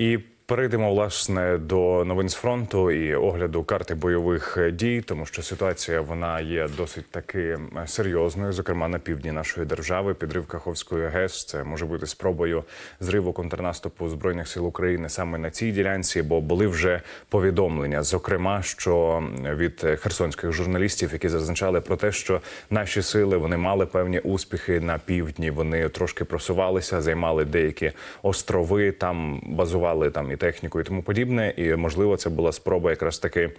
І перейдемо власне до новин з фронту і огляду карти бойових дій, тому що ситуація вона є досить таки серйозною. Зокрема, на півдні нашої держави підрив Каховської ГЕС. Це може бути спробою зриву контрнаступу збройних сил України саме на цій ділянці, бо були вже повідомлення, зокрема, що від херсонських журналістів, які зазначали про те, що наші сили вони мали певні успіхи на півдні. Вони трошки просувалися, займали деякі острови, там базували там і техніку, і тому подібне. І можливо, це була спроба якраз таки.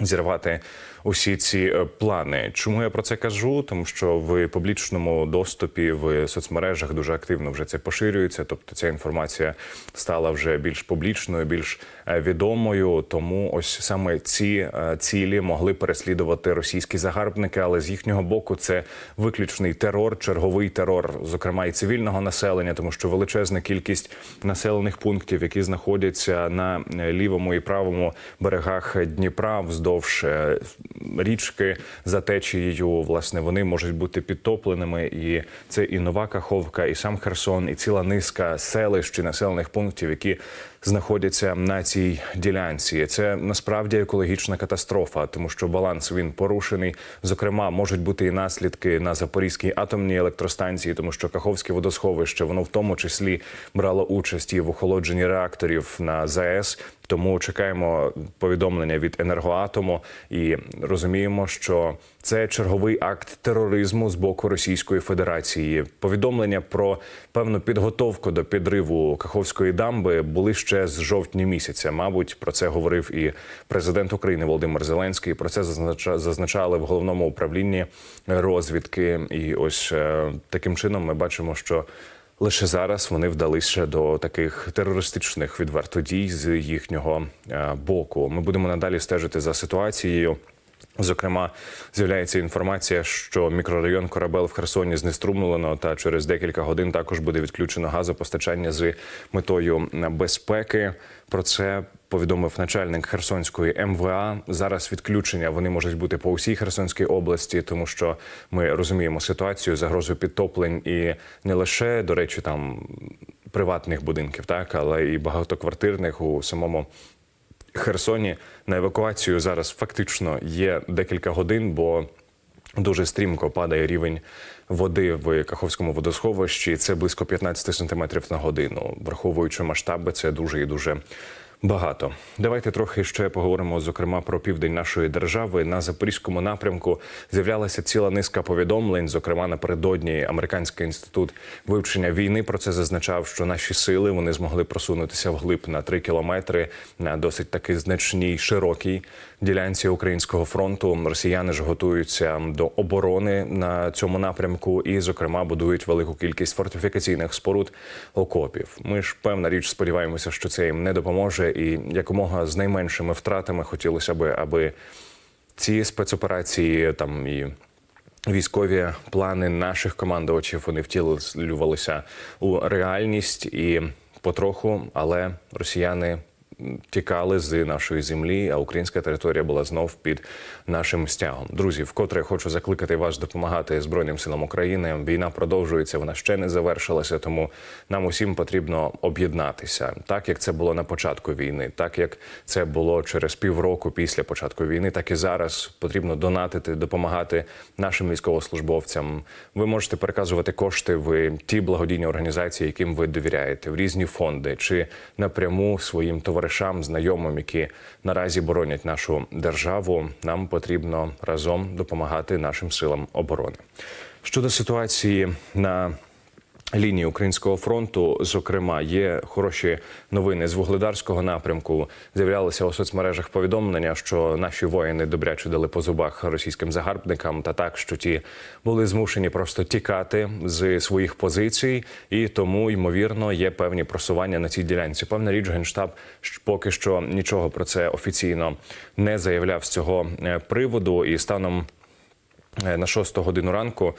Зірвати усі ці е, плани. Чому я про це кажу? Тому що в публічному доступі в соцмережах дуже активно вже це поширюється. Тобто ця інформація стала вже більш публічною, більш е, відомою. Тому ось саме ці е, цілі могли переслідувати російські загарбники, але з їхнього боку це виключний терор, черговий терор, зокрема і цивільного населення, тому що величезна кількість населених пунктів, які знаходяться на лівому і правому берегах Дніпра, вздовж річки за течією, власне, вони можуть бути підтопленими. І це і нова Каховка, і сам Херсон, і ціла низка селищ і населених пунктів, які знаходяться на цій ділянці. Це насправді екологічна катастрофа, тому що баланс він порушений. Зокрема, можуть бути і наслідки на Запорізькій атомній електростанції, тому що Каховське водосховище воно в тому числі брало участь і в охолодженні реакторів на ЗАЕС. Тому чекаємо повідомлення від енергоатому і розуміємо, що це черговий акт тероризму з боку Російської Федерації. Повідомлення про певну підготовку до підриву Каховської дамби були ще з жовтня місяця. Мабуть, про це говорив і президент України Володимир Зеленський. Про це зазнача- зазначали в головному управлінні розвідки. І ось е, таким чином ми бачимо, що. Лише зараз вони вдалися до таких терористичних відверто дій з їхнього е, боку. Ми будемо надалі стежити за ситуацією. Зокрема, з'являється інформація, що мікрорайон Корабел в Херсоні знеструмлено, та через декілька годин також буде відключено газопостачання з метою безпеки. Про це повідомив начальник Херсонської МВА. Зараз відключення вони можуть бути по усій Херсонській області, тому що ми розуміємо ситуацію загрозу підтоплень і не лише до речі, там приватних будинків, так але і багатоквартирних у самому. Херсоні на евакуацію зараз фактично є декілька годин, бо дуже стрімко падає рівень води в Каховському водосховищі. Це близько 15 сантиметрів на годину. Враховуючи масштаби, це дуже і дуже. Багато давайте трохи ще поговоримо зокрема про південь нашої держави. На запорізькому напрямку з'являлася ціла низка повідомлень. Зокрема, напередодні американський інститут вивчення війни про це зазначав, що наші сили вони змогли просунутися вглиб на 3 кілометри на досить таки значній широкій ділянці українського фронту. Росіяни ж готуються до оборони на цьому напрямку, і, зокрема, будують велику кількість фортифікаційних споруд окопів. Ми ж певна річ сподіваємося, що це їм не допоможе, і якомога з найменшими втратами хотілося би, аби ці спецоперації там і. Військові плани наших командувачів вони втілювалися у реальність і потроху, але росіяни тікали з нашої землі, а українська територія була знов під нашим стягом. Друзі, вкотре хочу закликати вас допомагати Збройним силам України. Війна продовжується, вона ще не завершилася, тому нам усім потрібно об'єднатися, так як це було на початку війни, так як це було через півроку після початку війни, так і зараз потрібно донатити, допомагати нашим військовослужбовцям. Ви можете переказувати кошти в ті благодійні організації, яким ви довіряєте, в різні фонди чи напряму своїм товаришам, знайомим, які наразі боронять нашу державу. Нам потрібно разом допомагати нашим силам оборони. Щодо ситуації на лінії українського фронту, зокрема, є хороші новини з вугледарського напрямку. З'являлися у соцмережах повідомлення, що наші воїни добряче дали по зубах російським загарбникам, та так, що ті були змушені просто тікати з своїх позицій, і тому ймовірно є певні просування на цій ділянці. Певна річ, генштаб поки що нічого про це офіційно не заявляв з цього е, приводу, і станом е, на 6 годину ранку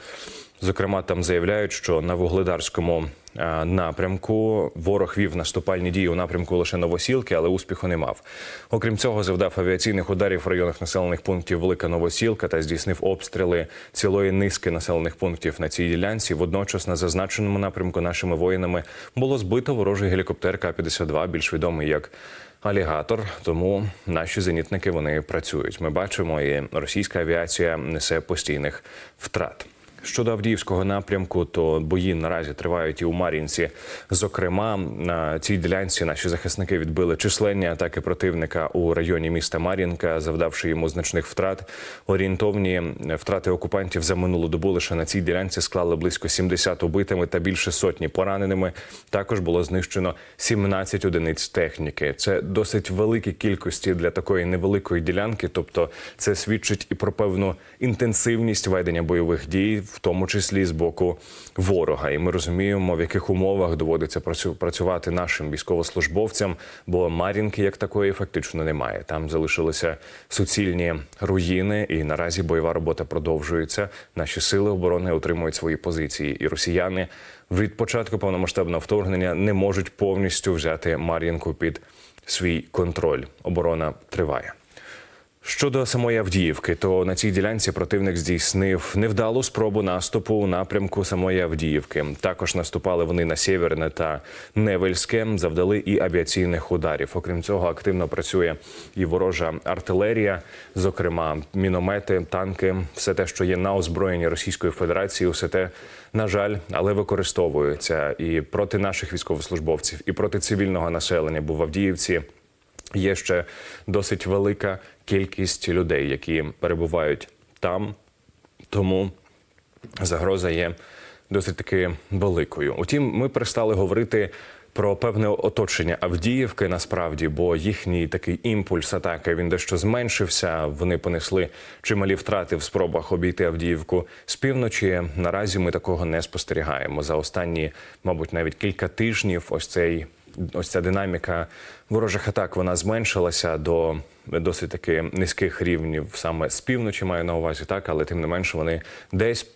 Зокрема, там заявляють, що на вугледарському е, напрямку ворог вів наступальні дії у напрямку лише Новосілки, але успіху не мав. Окрім цього, завдав авіаційних ударів в районах населених пунктів Велика Новосілка та здійснив обстріли цілої низки населених пунктів на цій ділянці. Водночас на зазначеному напрямку нашими воїнами було збито ворожий гелікоптер К-52, більш відомий як алігатор. Тому наші зенітники вони працюють. Ми бачимо, і російська авіація несе постійних втрат. Щодо Авдіївського напрямку, то бої наразі тривають і у Мар'їнці. Зокрема, на цій ділянці наші захисники відбили численні атаки противника у районі міста Мар'їнка, завдавши йому значних втрат. Орієнтовні втрати окупантів за минулу добу лише на цій ділянці склали близько 70 убитими та більше сотні пораненими. Також було знищено 17 одиниць техніки. Це досить великі кількості для такої невеликої ділянки. Тобто, це свідчить і про певну інтенсивність ведення бойових дій, в тому числі з боку ворога. І ми розуміємо, в яких умовах доводиться працю- працювати нашим військовослужбовцям, бо Мар'їнки як такої фактично немає. Там залишилися суцільні руїни, і наразі бойова робота продовжується. Наші сили оборони отримують свої позиції, і росіяни від початку повномасштабного вторгнення не можуть повністю взяти Мар'їнку під свій контроль. Оборона триває. Щодо самої Авдіївки, то на цій ділянці противник здійснив невдалу спробу наступу у напрямку самої Авдіївки. Також наступали вони на Сєверне та Невельське, завдали і авіаційних ударів. Окрім цього, активно працює і ворожа артилерія, зокрема міномети, танки, все те, що є на озброєнні Російської Федерації, все те, на жаль, але використовується і проти наших військовослужбовців, і проти цивільного населення. Бо в Авдіївці є ще досить велика кількість людей, які перебувають там. Тому загроза є досить таки великою. Утім, ми перестали говорити. Про певне оточення Авдіївки насправді, бо їхній такий імпульс атаки він дещо зменшився. Вони понесли чималі втрати в спробах обійти Авдіївку з півночі. Наразі ми такого не спостерігаємо. За останні, мабуть, навіть кілька тижнів. Ось цей ось ця динаміка ворожих атак вона зменшилася до досить таки низьких рівнів саме з півночі. Маю на увазі так, але тим не менше вони десь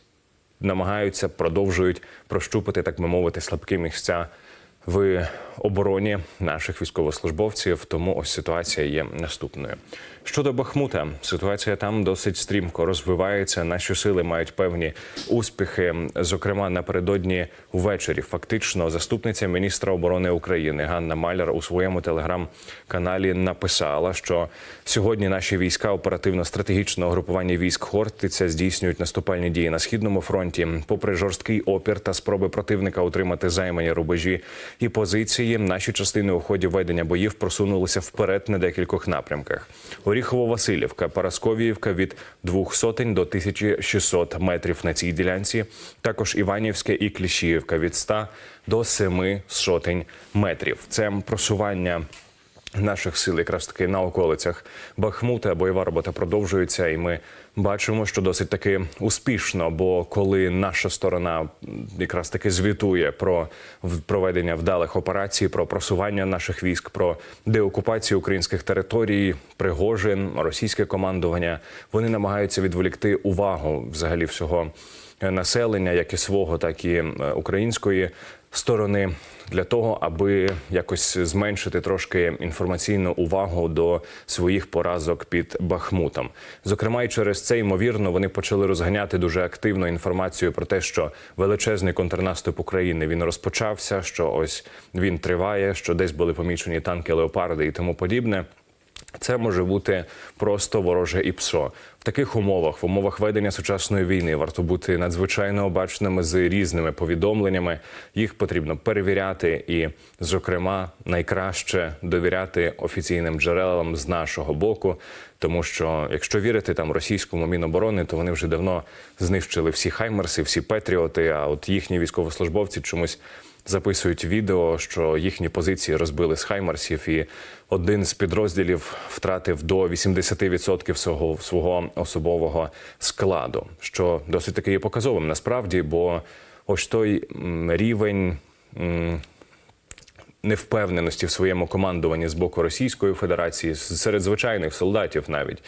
намагаються продовжують прощупати, так би мовити, слабкі місця в обороні наших військовослужбовців. Тому ось ситуація є наступною. Щодо Бахмута, ситуація там досить стрімко розвивається. Наші сили мають певні успіхи. Зокрема, напередодні ввечері, фактично, заступниця міністра оборони України Ганна Маляр у своєму телеграм-каналі написала, що сьогодні наші війська оперативно-стратегічного групування військ Хортиця здійснюють наступальні дії на східному фронті, попри жорсткий опір та спроби противника утримати займані рубежі і позиції. Наші частини у ході ведення боїв просунулися вперед на декількох напрямках. Оріхово-Василівка, Парасковіївка від двох сотень до 1600 метрів на цій ділянці. Також Іванівське і Кліщіївка від 100 до 7 сотень метрів. Це просування наших сил якраз таки на околицях Бахмута. Бойова робота продовжується, і ми бачимо, що досить таки успішно. Бо коли наша сторона якраз таки звітує про проведення вдалих операцій, про просування наших військ, про деокупацію українських територій, Пригожин, російське командування, вони намагаються відволікти увагу взагалі всього е, населення, як і свого, так і е, української сторони, для того, аби якось зменшити трошки інформаційну увагу до своїх поразок під Бахмутом. Зокрема, і через це ймовірно вони почали розганяти дуже активно інформацію про те, що величезний контрнаступ України він розпочався, що ось він триває, що десь були помічені танки леопарди і тому подібне. Це може бути просто вороже ІПСО. В таких умовах, в умовах ведення сучасної війни, варто бути надзвичайно обачними з різними повідомленнями. Їх потрібно перевіряти, і, зокрема, найкраще довіряти офіційним джерелам з нашого боку. Тому що, якщо вірити там російському міноборони, то вони вже давно знищили всі хаймерси, всі петріоти. А от їхні військовослужбовці чомусь записують відео, що їхні позиції розбили з хаймарсів, і один з підрозділів втратив до 80% свого, свого особового складу, що досить таки є показовим насправді, бо ось той рівень. Невпевненості в своєму командуванні з боку Російської Федерації серед звичайних солдатів навіть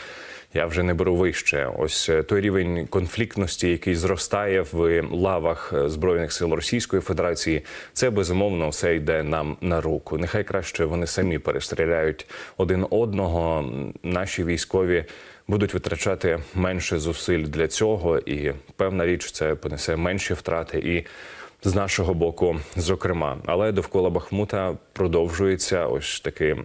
Я вже не беру вище. Ось е, той рівень конфліктності, який зростає в лавах е, збройних сил Російської Федерації, це безумовно все йде нам на руку. Нехай краще вони самі перестріляють один одного. Наші військові будуть витрачати менше зусиль для цього, і певна річ це понесе менші втрати і. З нашого боку, зокрема, але довкола Бахмута продовжується ось таки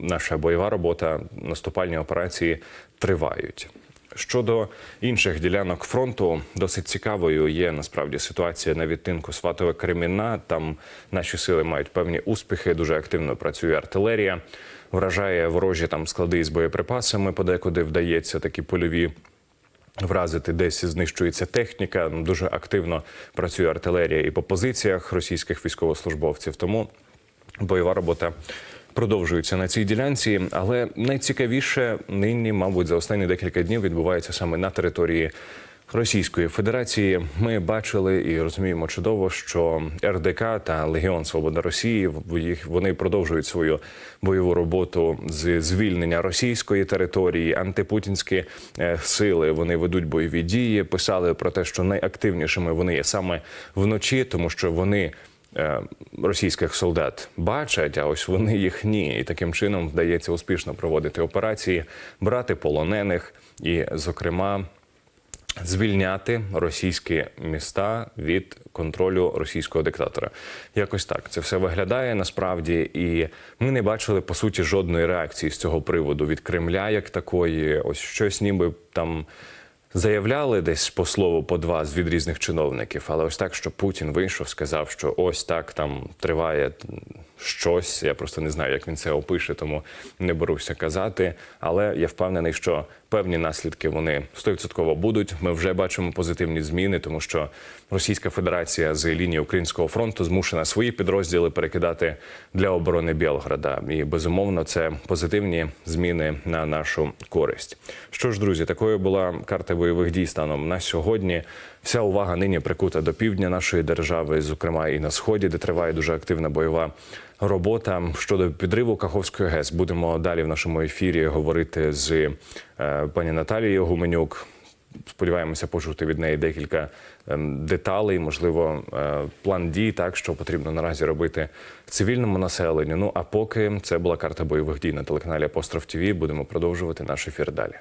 наша бойова робота. Наступальні операції тривають. Щодо інших ділянок фронту, досить цікавою є насправді ситуація на відтинку Сватове Кремінна. Там наші сили мають певні успіхи. Дуже активно працює артилерія, вражає ворожі там склади з боєприпасами. Подекуди вдається такі польові вразити, десь знищується техніка. Дуже активно працює артилерія і по позиціях російських військовослужбовців. Тому бойова робота. Продовжується на цій ділянці, але найцікавіше нині, мабуть, за останні декілька днів відбувається саме на території Російської Федерації. Ми бачили і розуміємо чудово, що РДК та Легіон Свобода Росії їх вони продовжують свою бойову роботу з звільнення російської території. Антипутінські е, сили вони ведуть бойові дії. Писали про те, що найактивнішими вони є саме вночі, тому що вони е, російських солдат бачать, а ось вони їх ні. І таким чином вдається успішно проводити операції, брати полонених і, зокрема, звільняти російські міста від контролю російського диктатора. Якось так це все виглядає насправді, і ми не бачили по суті жодної реакції з цього приводу від Кремля, як такої. Ось щось ніби там. Заявляли десь по слову по два з від різних чиновників, але ось так, що Путін вийшов, сказав, що ось так там триває щось. Я просто не знаю, як він це опише, тому не беруся казати. Але я впевнений, що певні наслідки вони 100% будуть. Ми вже бачимо позитивні зміни, тому що Російська Федерація з лінії Українського фронту змушена свої підрозділи перекидати для оборони Білграда. І безумовно, це позитивні зміни на нашу користь. Що ж, друзі, такою була карта бойових дій станом на сьогодні. Вся увага нині прикута до півдня нашої держави, зокрема і на сході, де триває дуже активна бойова робота. Щодо підриву Каховської ГЕС, будемо далі в нашому ефірі говорити з е, пані Наталією Гуменюк. Сподіваємося почути від неї декілька ем, деталей, можливо, е, план дій, так що потрібно наразі робити цивільному населенню. Ну а поки це була карта бойових дій на телеканалі Апостроф ТВ. Будемо продовжувати наш ефір далі.